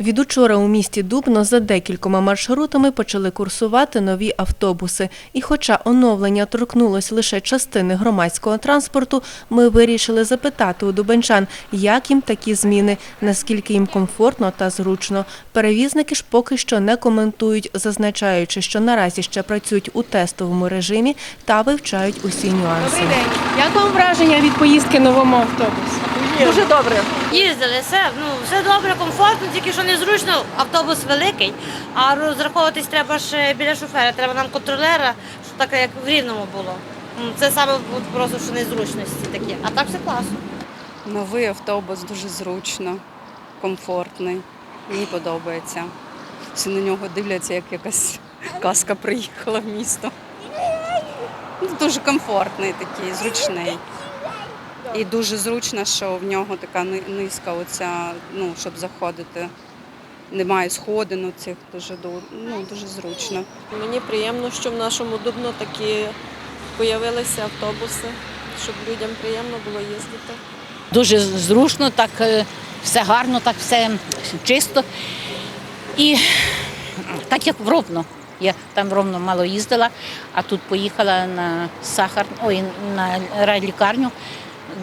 Від учора у місті Дубно за декількома маршрутами почали курсувати нові автобуси. І хоча оновлення торкнулось лише частини громадського транспорту, ми вирішили запитати у дубенчан, як їм такі зміни, наскільки їм комфортно та зручно. Перевізники ж поки що не коментують, зазначаючи, що наразі ще працюють у тестовому режимі та вивчають усі нюанси. Добрий день. Як вам враження від поїздки новому автобусі? Дуже добре. Їздили, все, ну, все добре, комфортно, тільки що незручно, автобус великий, а розраховуватись треба ж біля шофера, треба нам контролера, щоб так як в рівному було. Ну, Це саме просто що незручності такі. А так все класно. Новий автобус дуже зручно, комфортний. Мені подобається. Всі на нього дивляться, як якась казка приїхала в місто. Ну, Дуже комфортний такий, зручний. І дуже зручно, що в нього така ни- низька, оця, ну, щоб заходити. Немає сходинок цих дуже ну, дуже зручно. Мені приємно, що в нашому Дубно такі з'явилися автобуси, щоб людям приємно було їздити. Дуже зручно, так е, все гарно, так все чисто. І так як в Ровно. Я там в Ровно мало їздила, а тут поїхала на сахар, ой, на райлікарню.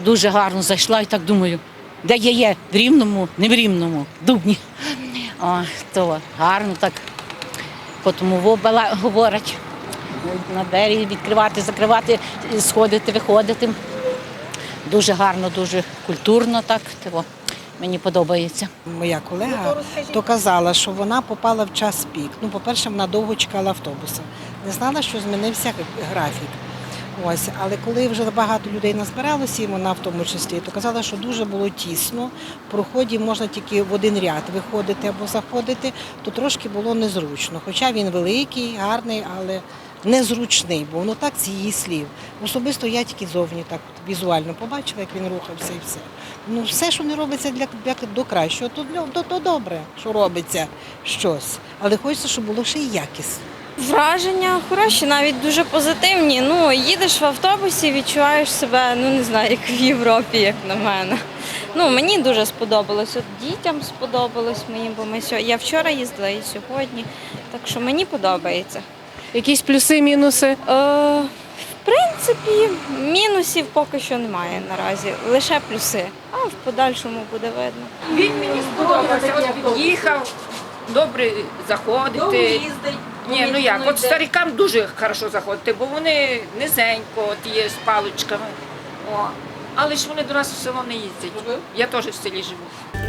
Дуже гарно зайшла і так думаю, де я є? В Рівному, не в Рівному, в Дубні. О, то гарно так. Тому говорять на двері відкривати, закривати, сходити, виходити. Дуже гарно, дуже культурно так. Типу, мені подобається. Моя колега то казала, що вона попала в час пік. Ну, по-перше, вона довго чекала автобуса. Не знала, що змінився графік. Ось, але коли вже багато людей назбиралося, і вона в тому числі, то казала, що дуже було тісно. В проході можна тільки в один ряд виходити або заходити, то трошки було незручно. Хоча він великий, гарний, але незручний, бо воно так з її слів. Особисто я тільки зовні так візуально побачила, як він рухався і все. Ну, все, що не робиться для, для до кращого, то, то, то добре, що робиться щось. Але хочеться, щоб було ще й якісно. Враження хороші, навіть дуже позитивні. Ну, їдеш в автобусі, відчуваєш себе, ну не знаю, як в Європі, як на мене. Ну, мені дуже сподобалось. От дітям сподобалось мені, бо ми сьогодні. Я вчора їздила і сьогодні. Так що мені подобається. Якісь плюси, мінуси? Е, в принципі, мінусів поки що немає наразі, лише плюси. А в подальшому буде видно. Він мені сподобався. От їхав, добре заходити. Ні, ну як, от старикам дуже хорошо заходити, бо вони низенько от є з паличками. О. Але ж вони до нас в село не їздять. Я теж в селі живу.